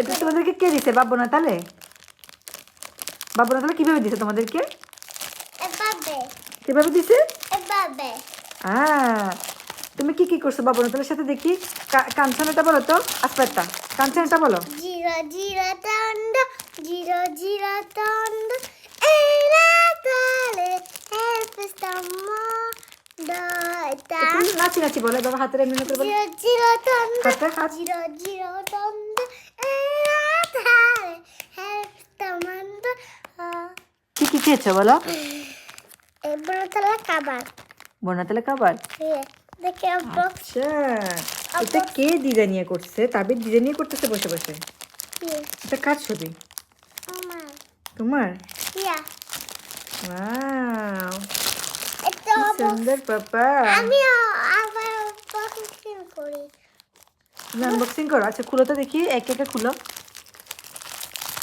এটা তোমাদেরকে কে দিছে? বাবু না তাহলে বাবু না তাহলে কীভাবে দিছে তোমাদেরকে? এভাবে। কীভাবে দিছে? এভাবে। হ্যাঁ তুমি কি কি করছ বাবু নাতালের সাথে দেখি। কাঞ্চনটা বলো তো। আসপাতটা কাঞ্চনটা বলো। জিরা জিরা তন্দ জিরা জিরা তন্দ নাচি নাচি বলো? বাবা হাতের এমনি করে বলো। জিরো জিরো তন্দ হাত জিরো জিরো তন্দ এরা তালে হেল্পস্তম্ভ কি কি খেয়েছো বলো? এবার খাবার খাবার আচ্ছা। এটা কে নিয়ে করছে? তাবির নিয়ে করতেছে বসে বসে। এটা কার ছবি? আমার। তোমার? সুন্দর পাপা। আমি আবার বক্সিং করি। তুমি আনবক্সিং করো। আচ্ছা খুলো তো দেখি। এক একে খুলো।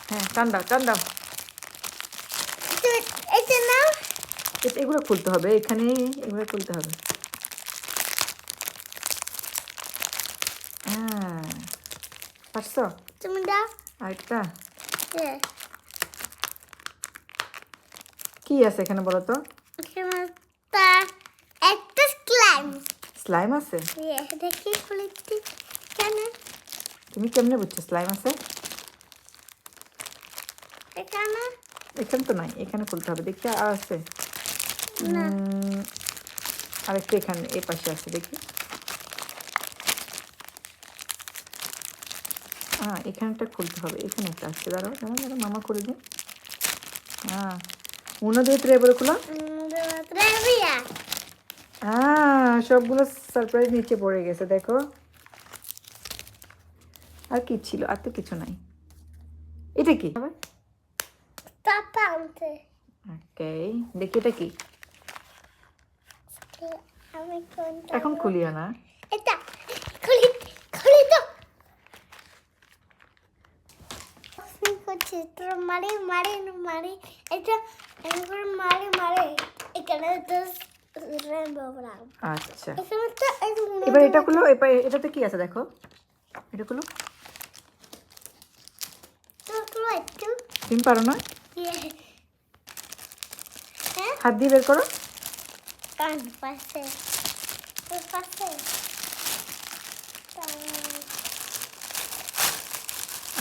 হ্যাঁ টান দাও টান দাও। এটা নাও। এগুলো খুলতে হবে। এখানে এগুলো খুলতে হবে। হ্যাঁ। পারছ? তুমি দাও। আরেকটা কি আছে এখানে বলো তো? এখানে স্লাইম আছে? কেন? তুমি কেমনে বুঝছ স্লাইম আছে? এখানে? এখানে তো নাই এখানে খুলতে হবে। দেখি আর আছে? আরেকটা এখানে এই পাশে আছে দেখি। হ্যাঁ এখানটা খুলতে হবে এখানে একটা আছে। দাঁড়াও দাঁড়াও দাঁড়াও মামা করে দিন হ্যাঁ উনো দুই ত্রে এবারে খোলা হ্যাঁ সবগুলো সারপ্রাইজ নিচে পড়ে গেছে দেখো। আর কি ছিল? আর তো কিছু নাই। এটা কি? ওকে দেখি এটা কি? আমি এখন খুলিও না। এটা খুলি খুলি তো। করছি তোর মারি মারি মারি এটা মারি মারি। এখানে তো আচ্ছা। এবার এটা খুলো এবার এটাতে কি আছে দেখো? এটা খুলো তো খুলো একটু তুমি পারো না ইয়ে হ্যাঁ? হাত দিয়ে বের করো।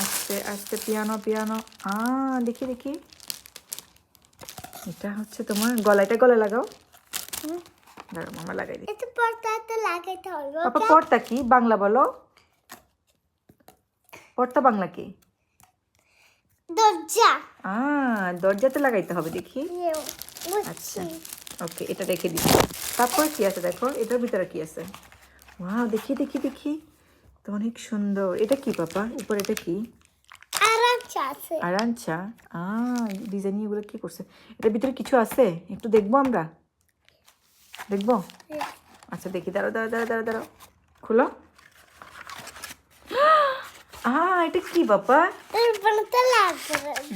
আস্তে আস্তে পিয়ানো পিয়ানো। আ দেখি দেখি। এটা হচ্ছে তোমার গলা এটা গলা লাগাও। দাঁড়াও মামা লাগাই দিই। লাগাইতে হবে পাপা পর্তা কি? বাংলা বলো। পর্তা বাংলা কি? দরজা। আ দরজাতে লাগাইতে হবে দেখি। আচ্ছা ওকে এটা রেখে দিই। তারপর কি আছে দেখো? এটার ভিতরে কি আছে? ওয়াও দেখি দেখি দেখি। তো অনেক সুন্দর। এটা কি পাপা? উপর এটা কি? আরাঞ্চা আ ডিজাইন এগুলো কি করছে? এটার ভিতরে কিছু আছে? একটু দেখব আমরা? দেখব? আচ্ছা দেখি দাঁড়াও দাঁড়াও দাঁড়াও দাঁড়াও দাঁড়াও। খুলো। আ এটা কি বাবা?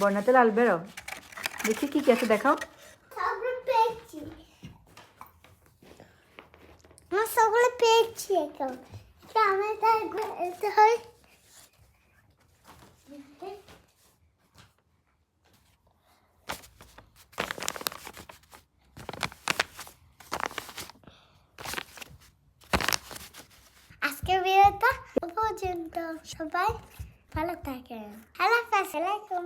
বর্ণাতে লাল বেরো। দেখি কি কি আছে দেখাও। পেয়েছি। পেয়েছি এখন এটা আমার তাই এটা হয় আজকের ভিডিওটা পর্যন্ত সবাই ভালো থাকেন। আল্লাহ আলাইকুম।